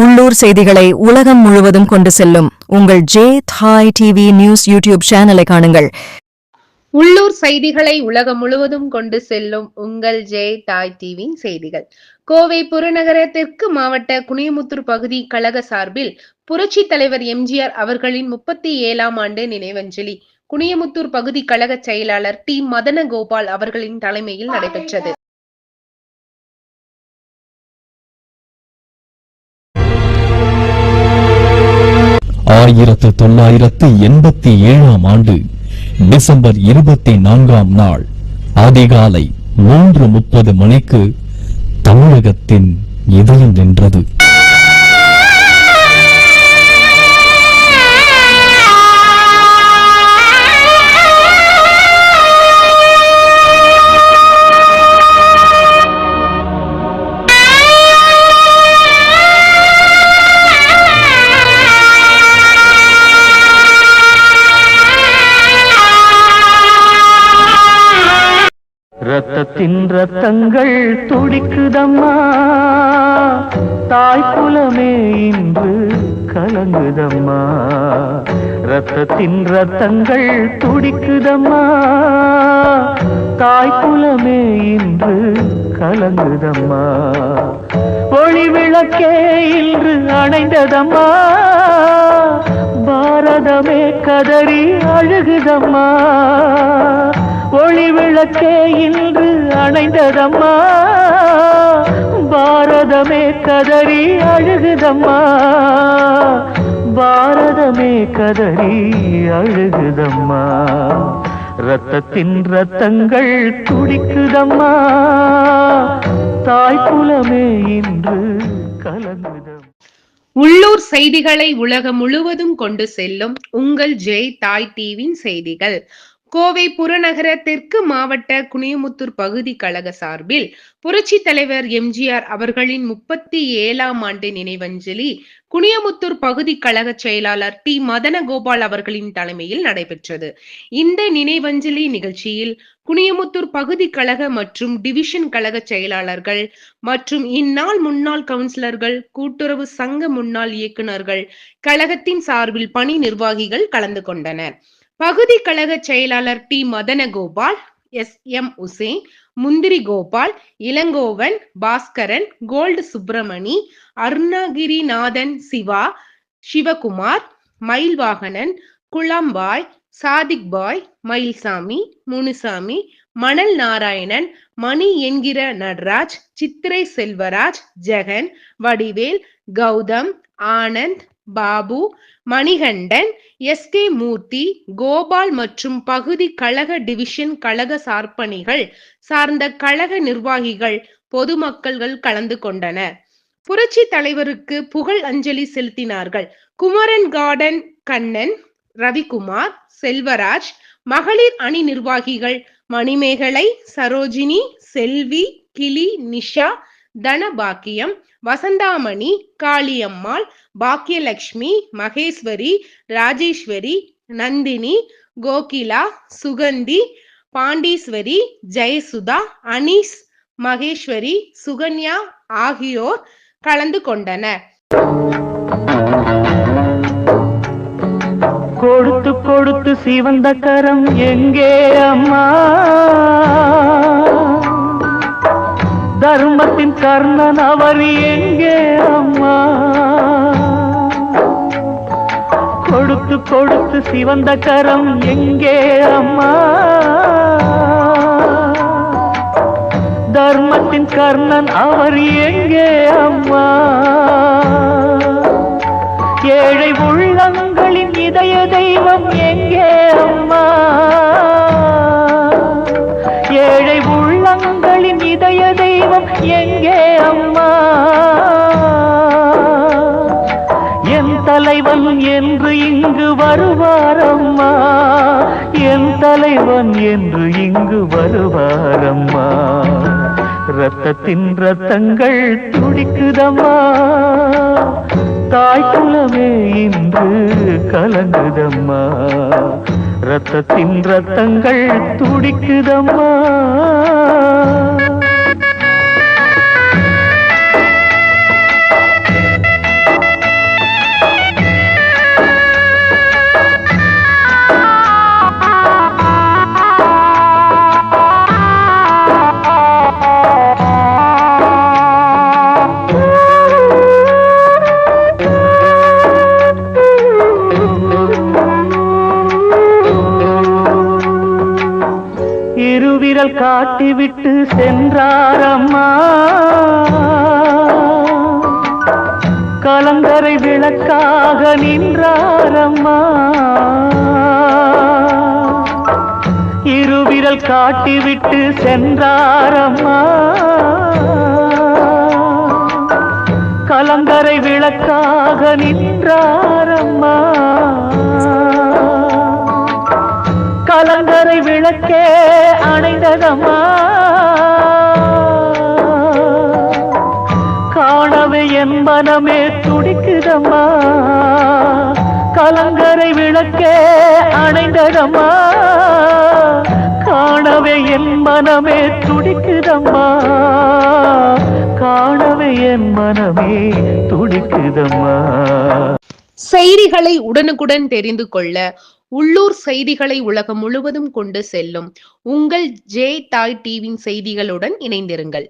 உள்ளூர் செய்திகளை உலகம் முழுவதும் கொண்டு செல்லும் உங்கள் ஜே தாய் டிவி நியூஸ் யூடியூப் சேனலை காணுங்கள். உள்ளூர் செய்திகளை உலகம் முழுவதும் கொண்டு செல்லும் உங்கள் ஜே தாய் டிவி செய்திகள். கோவை புறநகர தெற்கு மாவட்ட குனியமுத்தூர் பகுதி கழக சார்பில் புரட்சி தலைவர் எம்ஜிஆர் அவர்களின் முப்பத்தி ஏழாம் ஆண்டு நினைவஞ்சலி குனியமுத்தூர் பகுதி கழக செயலாளர் டி. மதன கோபால் அவர்களின் தலைமையில் நடைபெற்றது. ஆயிரத்து தொள்ளாயிரத்து எண்பத்தி ஏழாம் ஆண்டு டிசம்பர் இருபத்தி நான்காம் நாள் அதிகாலை மூன்று முப்பது மணிக்கு தமிழகத்தின் இதயம் நின்றது. ரத்தத்தின் ரத்தங்கள் துடிக்குதம்மா. தாய் தாய்க்குலமே இன்று கலங்குதம்மா. ரத்தத்தின் ரத்தங்கள் துடிக்குதம்மா. தாய் தாய்க்குலமே இன்று கலங்குதம்மா. ஒளி விளக்கே இன்று அணைந்ததம்மா. பாரதமே கதறி அழுகுதம்மா. ஒளி விளக்கே இன்று அணைந்ததம்மா. பாரதமே கதறி அழுகுதம்மா. பாரதமே கதறி அழுகுதம்மா. ரத்தத்தின் ரத்தங்கள் துடிக்குதம்மா. தாய்க்குலமே இன்று கலங்குதம். உள்ளூர் செய்திகளை உலகம் முழுவதும் கொண்டு செல்லும் உங்கள் ஜெய் தாய் டிவியின் செய்திகள். கோவை புறநகர தெற்கு மாவட்ட குனியமுத்தூர் பகுதி கழக சார்பில் புரட்சி தலைவர் எம்ஜிஆர் அவர்களின் முப்பத்தி ஏழாம் ஆண்டு நினைவஞ்சலி குனியமுத்தூர் பகுதி கழக செயலாளர் டி. மதனகோபால் அவர்களின் தலைமையில் நடைபெற்றது. இந்த நினைவஞ்சலி நிகழ்ச்சியில் குனியமுத்தூர் பகுதி கழக மற்றும் டிவிஷன் கழக செயலாளர்கள் மற்றும் இந்நாள் முன்னாள் கவுன்சிலர்கள் கூட்டுறவு சங்க முன்னாள் இயக்குநர்கள் கழகத்தின் சார்பில் பணி நிர்வாகிகள் கலந்து கொண்டனர். பகுதி கழக செயலாளர் T. Madanagopal S. M. Hussain Munthiri Gopal Ilangovan Baskaran gold Subramani Arunagirinathan Siva Sivakumar Mayilvaganan குளம்பாய் Sadiq Bhai Mayilsamy Munusamy மணல் நாராயணன் மணி என்கிற நடராஜ் சித்திரை செல்வராஜ் ஜெகன் வடிவேல் கௌதம் ஆனந்த் பாபு மணிகண்டன் எஸ் கே மூர்த்தி கோபால் மற்றும் பகுதி கழக டிவிஷன் கழக சார்பணிகள் சார்ந்த கழக நிர்வாகிகள் பொதுமக்கள்கள் கலந்து கொண்டனர். புரட்சி தலைவருக்கு புகழ் அஞ்சலி செலுத்தினார்கள். குமரன் கார்டன் கண்ணன் ரவிக்குமார் செல்வராஜ் மகளிர் அணி நிர்வாகிகள் மணிமேகலை சரோஜினி செல்வி கிளி நிஷா தனபாக்கியம் வசந்தாமணி காளியம்மாள் பாக்கியலட்சுமி மகேஸ்வரி ராஜேஸ்வரி நந்தினி கோகிலா சுகந்தி பாண்டீஸ்வரி ஜெயசுதா அனீஸ் மகேஸ்வரி சுகன்யா ஆகியோர் கலந்து கொண்டனர். கொடுத்து கொடுத்து சிவந்த கரம் எங்கே அம்மா? தர்மத்தின் கர்ணன் அவர் எங்கே அம்மா? கொடுத்து கொடுத்து சிவந்த கரம் எங்கே அம்மா? தர்மத்தின் கர்ணன் அவர் எங்கே அம்மா? ஏழை உள்ள தலைவன் என்று இங்கு வருவாரம்மா. என் தலைவன் என்று இங்கு வருவாரம்மா. ரத்தத்தின் ரத்தங்கள் துடிக்குதம்மா. தாய் குலமே இன்று கலங்குதம்மா. ரத்தத்தின் ரத்தங்கள் துடிக்குதம்மா. இருவிரல் காட்டிவிட்டு சென்றாரம்மா. கலங்கரை விளக்காக நின்றாரம்மா. இருவிரல் காட்டிவிட்டு சென்றாரம்மா. கலங்கரை விளக்காக நின்றாரம்மா. கலங்கரை விளக்கே அணைந்ததம்மா காணவே என் மனமே துடிக்குதம்மா. கலங்கரை விளக்கே அணைந்ததம்மா. காணவே என் மனமே துடிக்குதம்மா. காணவே என் மனமே துடிக்குதம்மா. செய்திகளை உடனுக்குடன் தெரிந்து கொள்ள உள்ளூர் செய்திகளை உலகம் முழுவதும் கொண்டு செல்லும். உங்கள் ஜே தாய் டிவியின் செய்திகளுடன் இணைந்திருங்கள்.